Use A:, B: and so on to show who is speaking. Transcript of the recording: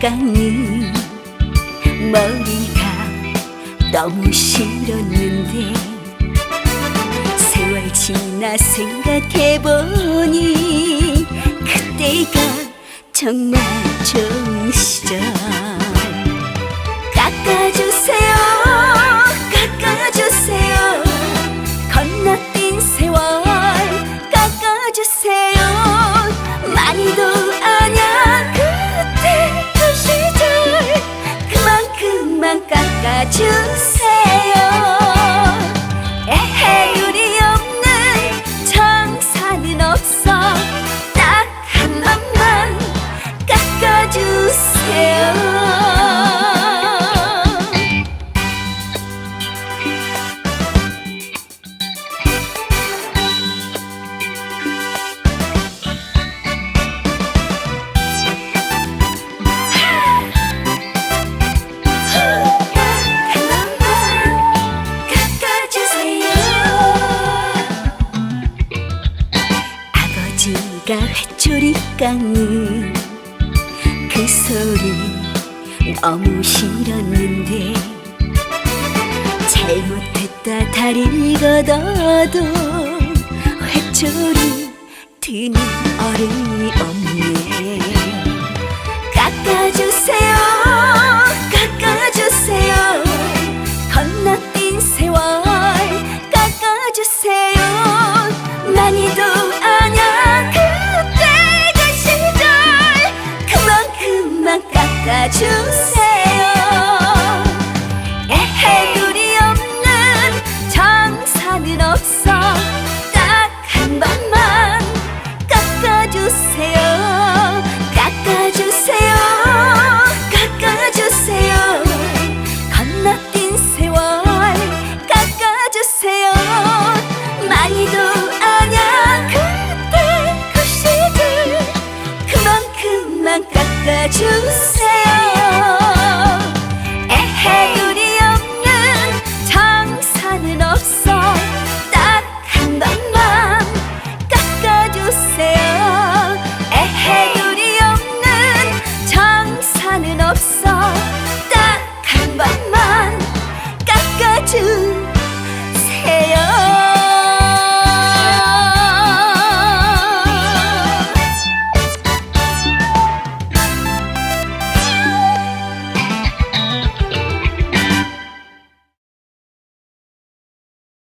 A: 깎는 머리가 너무 싫었는데 세월 지나 생각해보니 그때가 정말 좋은 시절 가 회초리 깎는 그 소리 너무 싫었는데 잘못했다 다리를 걷어도 회초리 드니 어른이 없네. 깎아주세요 깎아주세요. 건너뛴 세월 깎아주세요. 난이도 안아주세요. 해둘이 없는 정사는 없어. 딱 한 번만 깎아주세요. say